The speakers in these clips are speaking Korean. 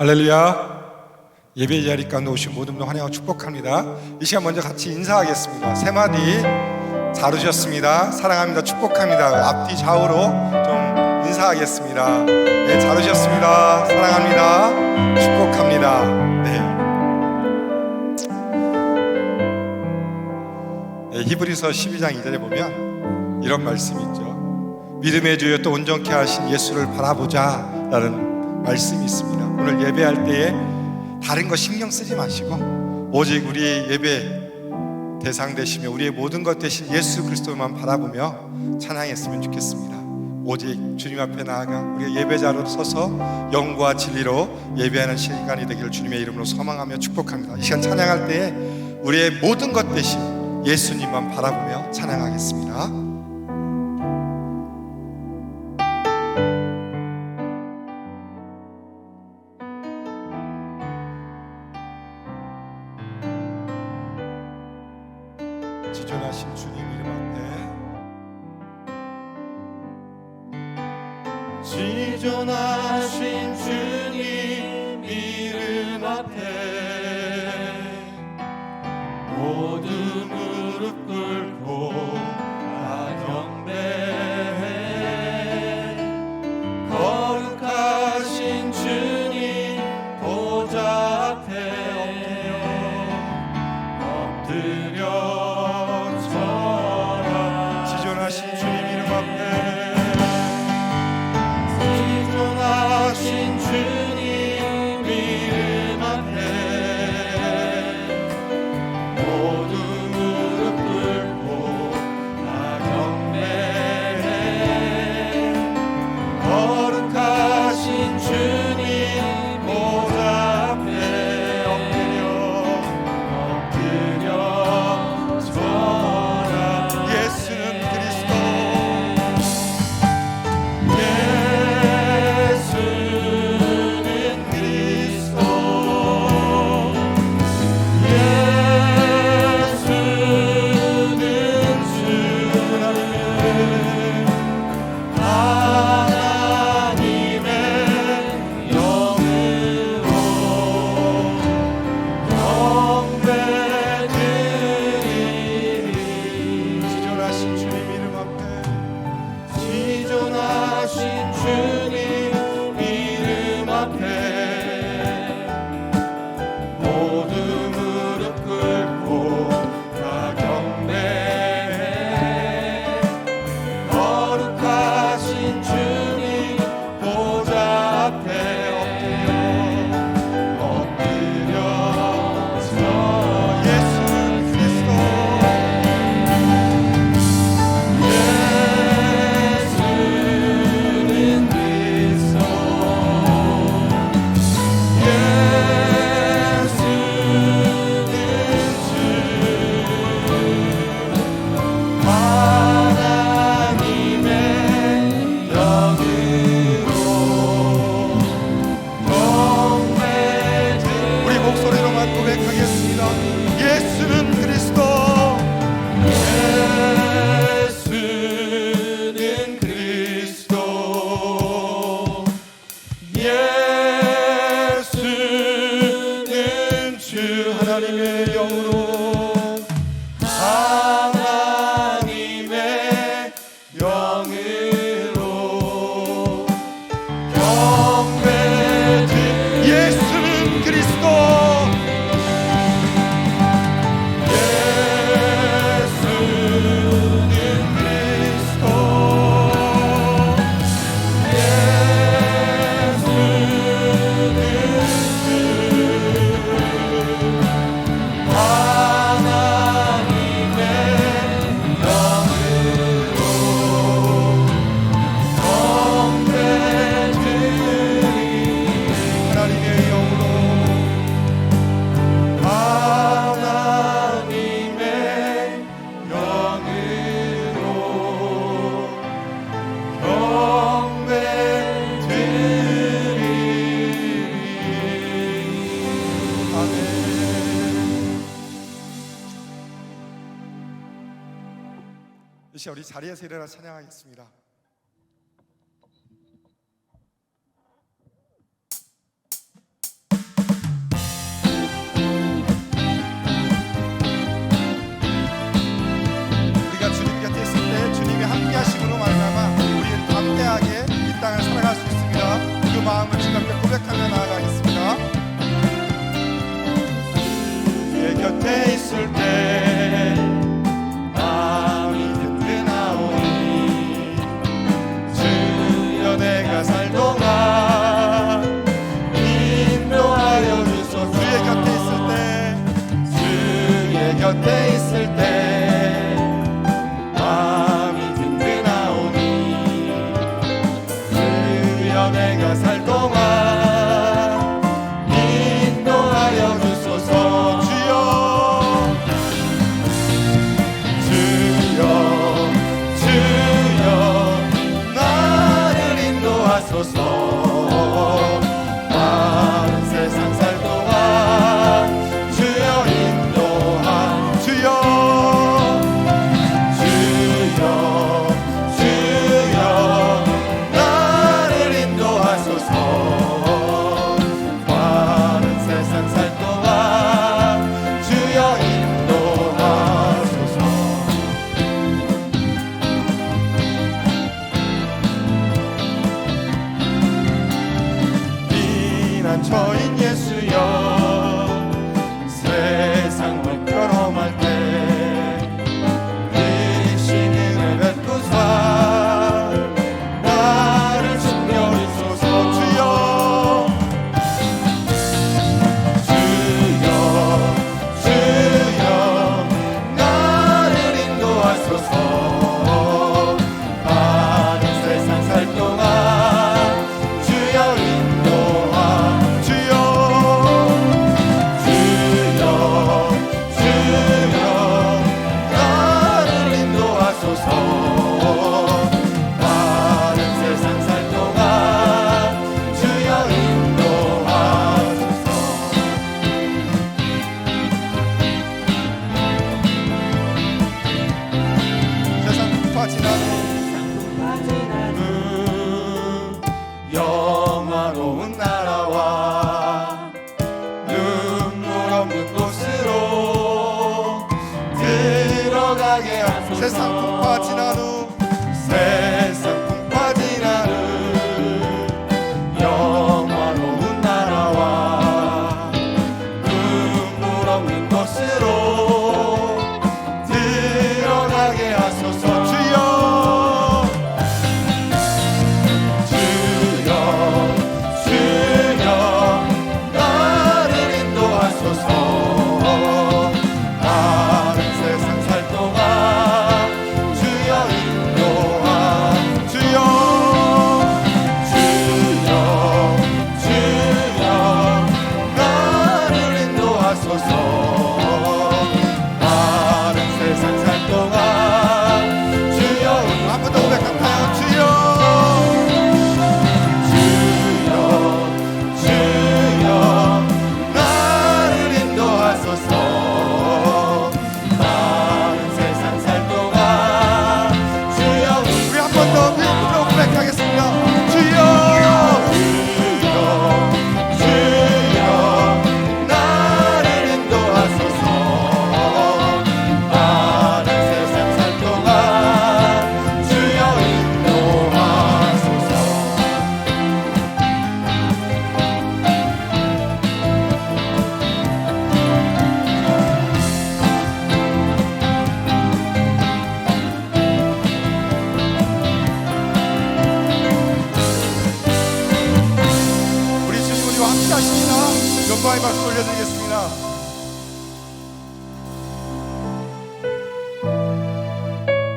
할렐루야. 예배 자리 가운데 오신 모든 분 환영하고 축복합니다. 이 시간 먼저 같이 인사하겠습니다. 세 마디 잘 오셨습니다. 사랑합니다. 축복합니다. 앞뒤 좌우로 좀 인사하겠습니다. 네, 잘 오셨습니다. 사랑합니다. 축복합니다. 네. 네, 히브리서 12장 2절에 보면 이런 말씀이 있죠. 믿음의 주여 또 온전케 하신 예수를 바라보자 라는 말씀이 있습니다. 오늘 예배할 때에 다른 거 신경 쓰지 마시고 오직 우리 예배 대상 되시며 우리의 모든 것 대신 예수 그리스도만 바라보며 찬양했으면 좋겠습니다. 오직 주님 앞에 나아가 우리 예배자로 서서 영과 진리로 예배하는 시간이 되기를 주님의 이름으로 소망하며 축복합니다. 이 시간 찬양할 때에 우리의 모든 것 대신 예수님만 바라보며 찬양하겠습니다. 지존 예 이 시간 우리 자리에서 일어나 찬양하겠습니다. Oh. 세상 폭파 지난 후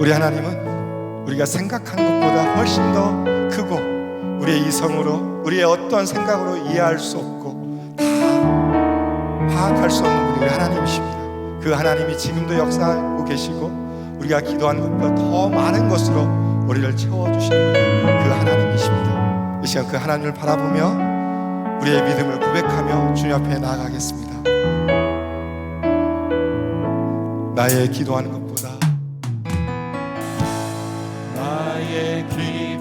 우리 하나님은 우리가 생각한 것보다 훨씬 더 크고 우리의 이성으로 우리의 어떤 생각으로 이해할 수 없고 다 파악할 수 없는 분이 우리 하나님이십니다. 그 하나님이 지금도 역사하고 계시고 우리가 기도한 것보다 더 많은 것으로 우리를 채워주시는 분이 그 하나님이십니다. 이 시간 그 하나님을 바라보며 우리의 믿음을 고백하며 주님 앞에 나아가겠습니다. 나의 기도하는 것 Hare